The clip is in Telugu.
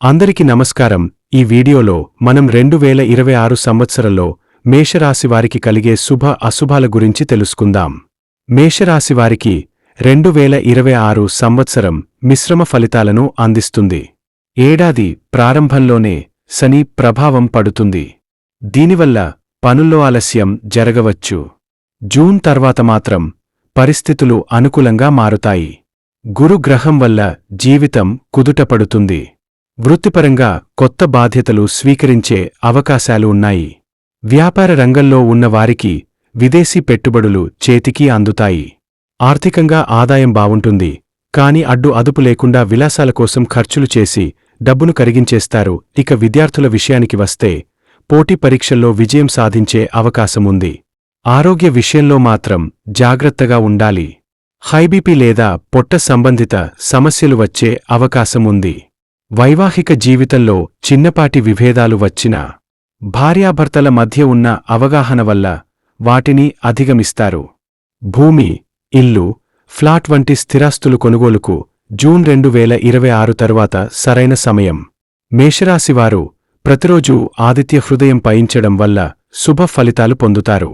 అందరికి నమస్కారం. ఈ వీడియోలో మనం రెండు వేల ఇరవై ఆరు సంవత్సరంలో మేషరాశివారికి కలిగే శుభ అశుభాల గురించి తెలుసుకుందాం. మేషరాశివారికి రెండు వేల ఇరవై ఆరు సంవత్సరం మిశ్రమ ఫలితాలను అందిస్తుంది. ఏడాది ప్రారంభంలోనే శని ప్రభావం పడుతుంది. దీనివల్ల పనుల్లో ఆలస్యం జరగవచ్చు. జూన్ తర్వాత మాత్రం పరిస్థితులు అనుకూలంగా మారుతాయి. గురుగ్రహం వల్ల జీవితం కుదుటపడుతుంది వృత్తిపరంగా కొత్త బాధ్యతలు స్వీకరించే అవకాశాలు ఉన్నాయి. వ్యాపార రంగంలో ఉన్నవారికి విదేశీ పెట్టుబడులు చేతికి అందుతాయి. ఆర్థికంగా ఆదాయం బావుంటుంది కాని అడ్డు అదుపు లేకుండా విలాసాల కోసం ఖర్చులు చేసి డబ్బును కరిగించేస్తారు. ఇక విద్యార్థుల విషయానికి వస్తే పోటీ పరీక్షల్లో విజయం సాధించే అవకాశముంది ఆరోగ్య విషయంలో మాత్రం జాగ్రత్తగా ఉండాలి. హైబీపీ లేదా పొట్ట సంబంధిత సమస్యలు వచ్చే అవకాశముంది వైవాహిక జీవితంలో చిన్నపాటి విభేదాలు వచ్చినా భార్యాభర్తల మధ్య ఉన్న అవగాహన వల్ల వాటిని అధిగమిస్తారు. భూమి ఇల్లు ఫ్లాట్ వంటి స్థిరాస్తులు కొనుగోలుకు జూన్ రెండు వేల ఇరవై ఆరు తరువాత సరైన సమయం. మేషరాశివారు ప్రతిరోజూ ఆదిత్య హృదయం పయించడం వల్ల శుభ ఫలితాలు పొందుతారు.